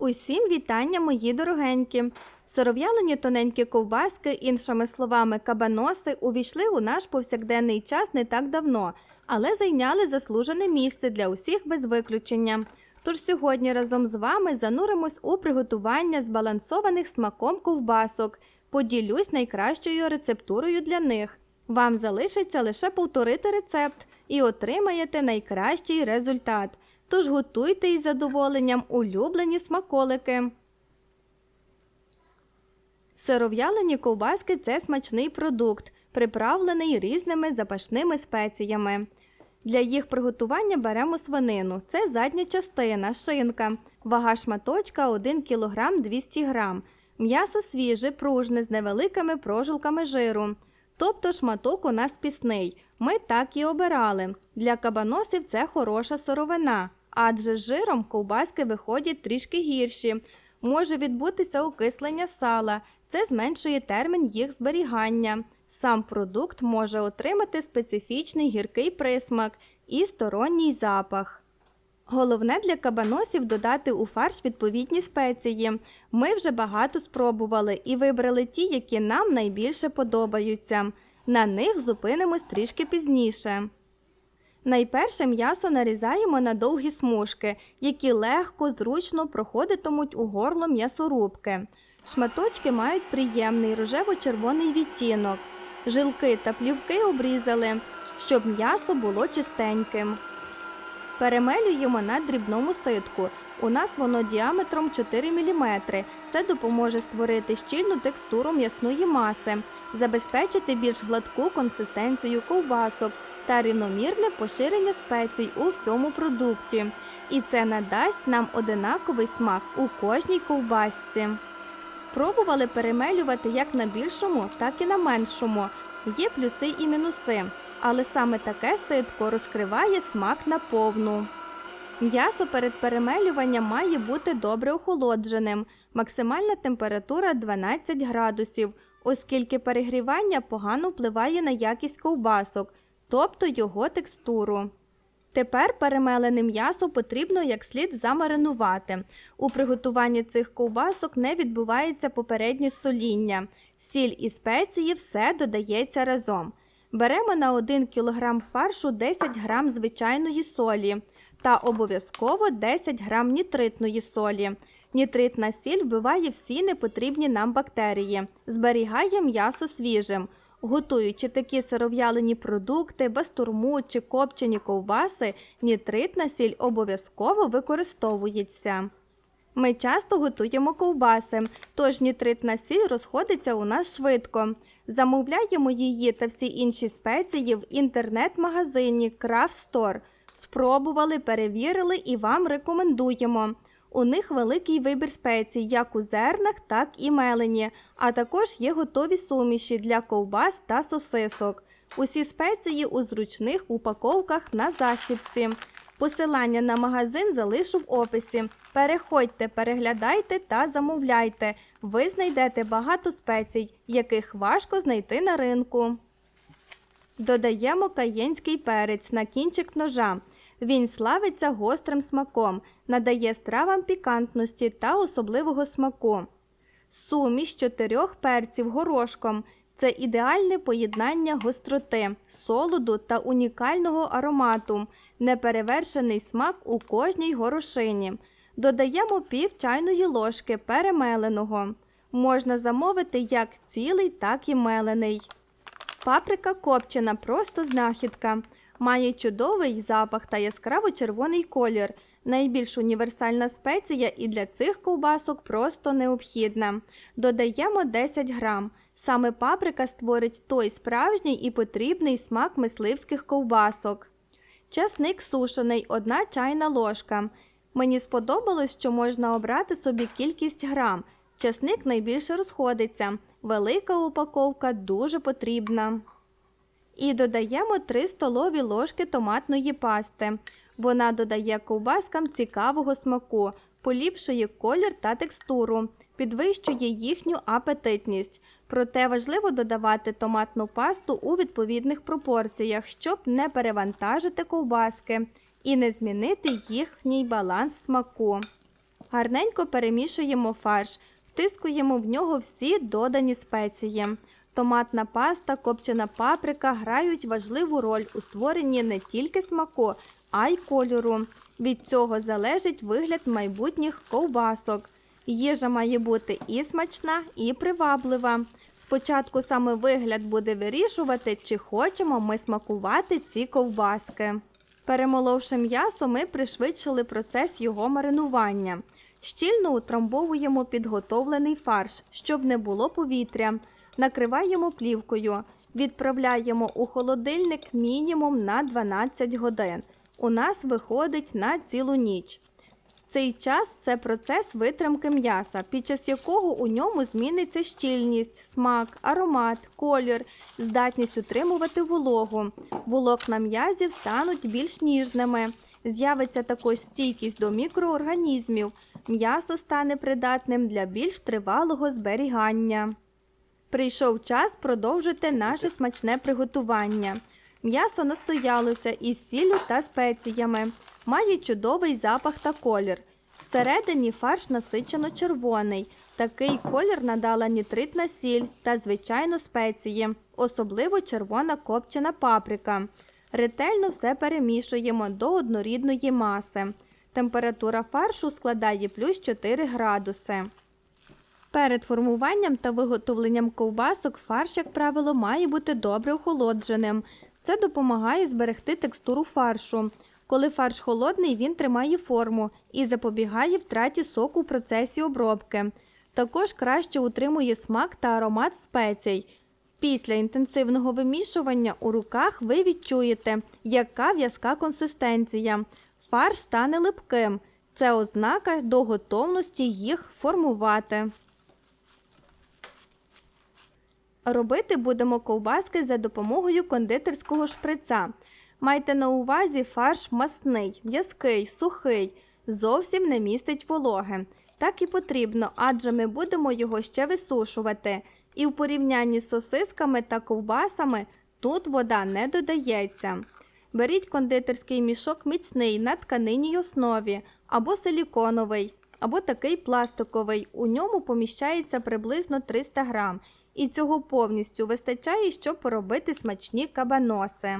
Усім вітання, мої дорогенькі! Сиров'ялені тоненькі ковбаски, іншими словами, кабаноси, увійшли у наш повсякденний час не так давно, але зайняли заслужене місце для усіх без виключення. Тож сьогодні разом з вами зануримось у приготування збалансованих смаком ковбасок. Поділюсь найкращою рецептурою для них. Вам залишиться лише повторити рецепт і отримаєте найкращий результат. Тож готуйте із задоволенням улюблені смаколики. Сиров'ялені ковбаски це смачний продукт, приправлений різними запашними спеціями. Для їх приготування беремо свинину. Це задня частина, шинка, вага шматочка 1 кг 200 г, м'ясо свіже, пружне з невеликими прожилками жиру. Тобто шматок у нас пісний. Ми так і обирали. Для кабаносів це хороша сировина, адже з жиром ковбаски виходять трішки гірші. Може відбутися окислення сала, це зменшує термін їх зберігання. Сам продукт може отримати специфічний гіркий присмак і сторонній запах. Головне для кабаносів додати у фарш відповідні спеції. Ми вже багато спробували і вибрали ті, які нам найбільше подобаються. На них зупинимось трішки пізніше. Найперше м'ясо нарізаємо на довгі смужки, які легко, зручно проходитимуть у горло м'ясорубки. Шматочки мають приємний рожево-червоний відтінок. Жилки та плівки обрізали, щоб м'ясо було чистеньким. Перемелюємо на дрібному ситку. У нас воно діаметром 4 мм. Це допоможе створити щільну текстуру м'ясної маси, забезпечити більш гладку консистенцію ковбасок та рівномірне поширення спецій у всьому продукті. І це надасть нам одинаковий смак у кожній ковбасці. Пробували перемелювати як на більшому, так і на меншому. Є плюси і мінуси, але саме таке ситко розкриває смак наповну. М'ясо перед перемелюванням має бути добре охолодженим, максимальна температура 12 градусів, оскільки перегрівання погано впливає на якість ковбасок, тобто його текстуру. Тепер перемелене м'ясо потрібно як слід замаринувати. У приготуванні цих ковбасок не відбувається попереднє соління. Сіль і спеції все додається разом. Беремо на 1 кг фаршу 10 г звичайної солі та обов'язково 10 г нітритної солі. Нітритна сіль вбиває всі непотрібні нам бактерії, зберігає м'ясо свіжим. Готуючи такі сиров'ялені продукти, бастурму чи копчені ковбаси, нітритна сіль обов'язково використовується. Ми часто готуємо ковбаси, тож нітритна сіль розходиться у нас швидко. Замовляємо її та всі інші спеції в інтернет-магазині Store. Спробували, перевірили і вам рекомендуємо. У них великий вибір спецій, як у зернах, так і мелені, а також є готові суміші для ковбас та сосисок. Усі спеції у зручних упаковках на застібці. Посилання на магазин залишу в описі. Переходьте, переглядайте та замовляйте. Ви знайдете багато спецій, яких важко знайти на ринку. Додаємо каєнський перець на кінчик ножа. Він славиться гострим смаком, надає стравам пікантності та особливого смаку. Суміш чотирьох перців горошком це ідеальне поєднання гостроти, солоду та унікального аромату, неперевершений смак у кожній горошині. Додаємо пів чайної ложки перемеленого. Можна замовити як цілий, так і мелений. Паприка копчена просто знахідка. Має чудовий запах та яскраво червоний колір. Найбільш універсальна спеція і для цих ковбасок просто необхідна. Додаємо 10 грам. Саме паприка створить той справжній і потрібний смак мисливських ковбасок. Часник сушений 1 чайна ложка. Мені сподобалось, що можна обрати собі кількість грам. Часник найбільше розходиться. Велика упаковка дуже потрібна. І додаємо 3 столові ложки томатної пасти. Вона додає ковбаскам цікавого смаку, поліпшує колір та текстуру, підвищує їхню апетитність. Проте важливо додавати томатну пасту у відповідних пропорціях, щоб не перевантажити ковбаски і не змінити їхній баланс смаку. Гарненько перемішуємо фарш, втискуємо в нього всі додані спеції. Томатна паста, копчена паприка грають важливу роль у створенні не тільки смаку, а й кольору. Від цього залежить вигляд майбутніх ковбасок. Їжа має бути і смачна, і приваблива. Спочатку саме вигляд буде вирішувати, чи хочемо ми смакувати ці ковбаски. Перемоловши м'ясо, ми пришвидшили процес його маринування. Щільно утрамбовуємо підготовлений фарш, щоб не було повітря. Накриваємо плівкою. Відправляємо у холодильник мінімум на 12 годин. У нас виходить на цілу ніч. Цей час це процес витримки м'яса, під час якого у ньому зміниться щільність, смак, аромат, колір, здатність утримувати вологу. Волокна м'язів стануть більш ніжними. З'явиться також стійкість до мікроорганізмів. М'ясо стане придатним для більш тривалого зберігання. Прийшов час продовжити наше смачне приготування. М'ясо настоялося із сіллю та спеціями. Має чудовий запах та колір. Всередині фарш насичено червоний. Такий колір надала нітритна сіль та, звичайно, спеції, особливо червона копчена паприка. Ретельно все перемішуємо до однорідної маси. Температура фаршу складає плюс 4 градуси. Перед формуванням та виготовленням ковбасок фарш, як правило, має бути добре охолодженим. Це допомагає зберегти текстуру фаршу. Коли фарш холодний, він тримає форму і запобігає втраті соку в процесі обробки. Також краще утримує смак та аромат спецій. Після інтенсивного вимішування у руках ви відчуєте, яка в'язка консистенція. Фарш стане липким. Це ознака до готовності їх формувати. Робити будемо ковбаски за допомогою кондитерського шприца. Майте на увазі фарш масний, в'язкий, сухий, зовсім не містить вологи. Так і потрібно, адже ми будемо його ще висушувати. І в порівнянні з сосисками та ковбасами тут вода не додається. Беріть кондитерський мішок міцний на тканинній основі, або силіконовий, або такий пластиковий. У ньому поміщається приблизно 300 грам. І цього повністю вистачає, щоб поробити смачні кабаноси.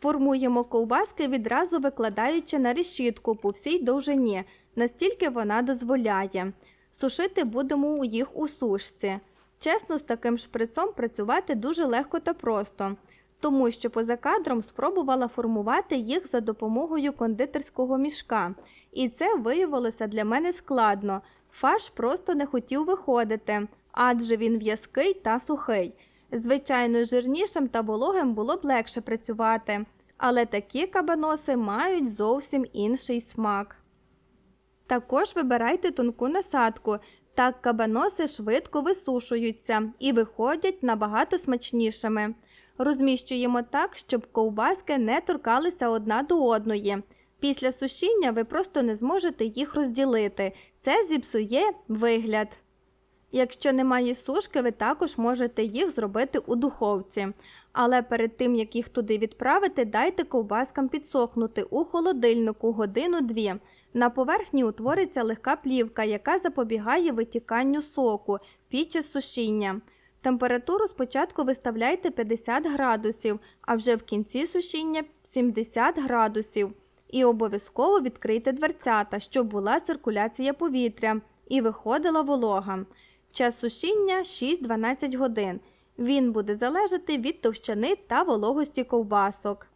Формуємо ковбаски відразу викладаючи на решітку по всій довжині, настільки вона дозволяє. Сушити будемо їх у сушці. Чесно, з таким шприцом працювати дуже легко та просто, тому що поза кадром спробувала формувати їх за допомогою кондитерського мішка. І це виявилося для мене складно. Фарш просто не хотів виходити, адже він в'язкий та сухий. Звичайно, жирнішим та вологим було б легше працювати, але такі кабаноси мають зовсім інший смак. Також вибирайте тонку насадку, так кабаноси швидко висушуються і виходять набагато смачнішими. Розміщуємо так, щоб ковбаски не торкалися одна до одної. Після сушіння ви просто не зможете їх розділити. Це зіпсує вигляд. Якщо немає сушки, ви також можете їх зробити у духовці. Але перед тим, як їх туди відправити, дайте ковбаскам підсохнути у холодильнику годину-дві. На поверхні утвориться легка плівка, яка запобігає витіканню соку під час сушіння. Температуру спочатку виставляйте 50 градусів, а вже в кінці сушіння 70 градусів. І обов'язково відкрийте дверцята, щоб була циркуляція повітря і виходила волога. Час сушіння 6-12 годин. Він буде залежати від товщини та вологості ковбасок.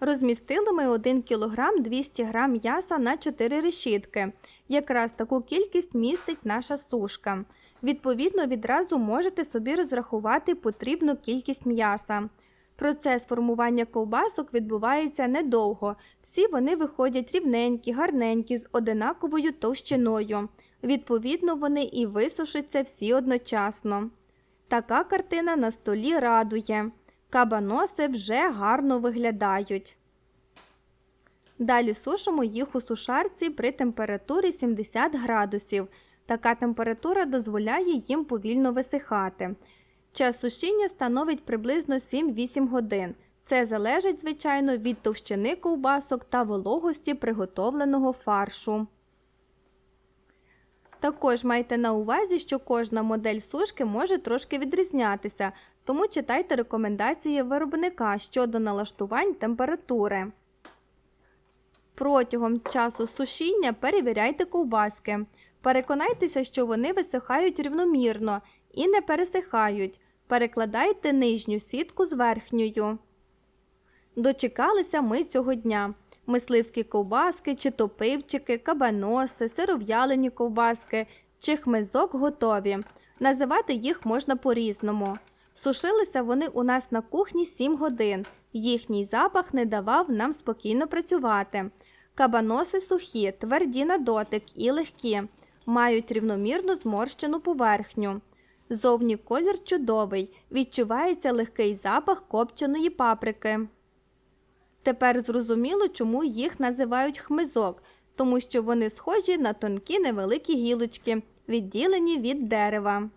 Розмістили ми 1 кг 200 г м'яса на 4 решітки. Якраз таку кількість містить наша сушка. Відповідно, відразу можете собі розрахувати потрібну кількість м'яса. Процес формування ковбасок відбувається недовго. Всі вони виходять рівненькі, гарненькі, з одинаковою товщиною. Відповідно, вони і висушаться всі одночасно. Така картина на столі радує. Кабаноси вже гарно виглядають. Далі сушимо їх у сушарці при температурі 70 градусів. Така температура дозволяє їм повільно висихати. Час сушіння становить приблизно 7-8 годин. Це залежить, звичайно, від товщини ковбасок та вологості приготовленого фаршу. Також майте на увазі, що кожна модель сушки може трошки відрізнятися, тому читайте рекомендації виробника щодо налаштувань температури. Протягом часу сушіння перевіряйте ковбаски. Переконайтеся, що вони висихають рівномірно і не пересихають. Перекладайте нижню сітку з верхньою. Дочекалися ми цього дня. Мисливські ковбаски, чи топивчики, кабаноси, сиров'ялені ковбаски чи хмизок готові. Називати їх можна по-різному. Сушилися вони у нас на кухні 7 годин. Їхній запах не давав нам спокійно працювати. Кабаноси сухі, тверді на дотик і легкі, мають рівномірну зморщену поверхню. Зовні колір чудовий, відчувається легкий запах копченої паприки. Тепер зрозуміло, чому їх називають хмизок, тому що вони схожі на тонкі невеликі гілочки, відділені від дерева.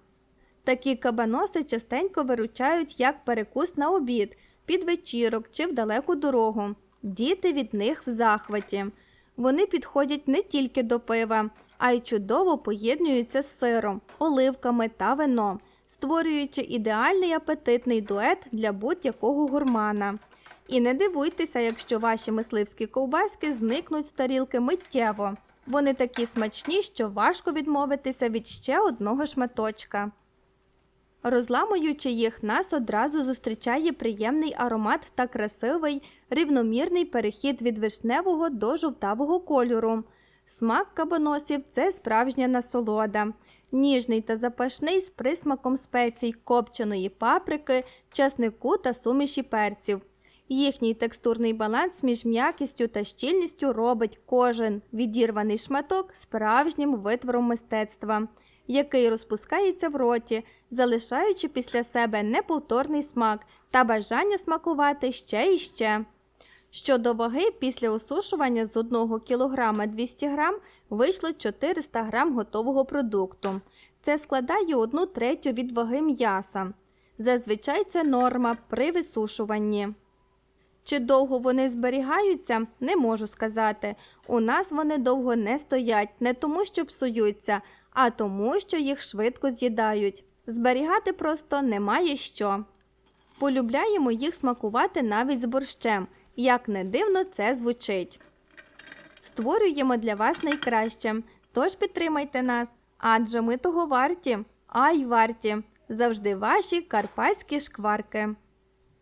Такі кабаноси частенько виручають як перекус на обід, під вечірок чи в далеку дорогу. Діти від них в захваті. Вони підходять не тільки до пива, а й чудово поєднуються з сиром, оливками та вином, створюючи ідеальний апетитний дует для будь-якого гурмана. І не дивуйтеся, якщо ваші мисливські ковбаски зникнуть з тарілки миттєво. Вони такі смачні, що важко відмовитися від ще одного шматочка. Розламуючи їх, нас одразу зустрічає приємний аромат та красивий, рівномірний перехід від вишневого до жовтавого кольору. Смак кабаносів це справжня насолода. Ніжний та запашний з присмаком спецій, копченої паприки, часнику та суміші перців. Їхній текстурний баланс між м'якістю та щільністю робить кожен відірваний шматок справжнім витвором мистецтва, який розпускається в роті, залишаючи після себе неповторний смак та бажання смакувати ще і ще. Щодо ваги, після осушування з 1 кг 200 г вийшло 400 г готового продукту. Це складає 1 третю від ваги м'яса. Зазвичай це норма при висушуванні. Чи довго вони зберігаються, не можу сказати. У нас вони довго не стоять, не тому, що псуються, а тому, що їх швидко з'їдають. Зберігати просто немає що. Полюбляємо їх смакувати навіть з борщем, як не дивно це звучить. Створюємо для вас найкраще, тож підтримайте нас, адже ми того варті, ай варті, завжди ваші карпатські шкварки.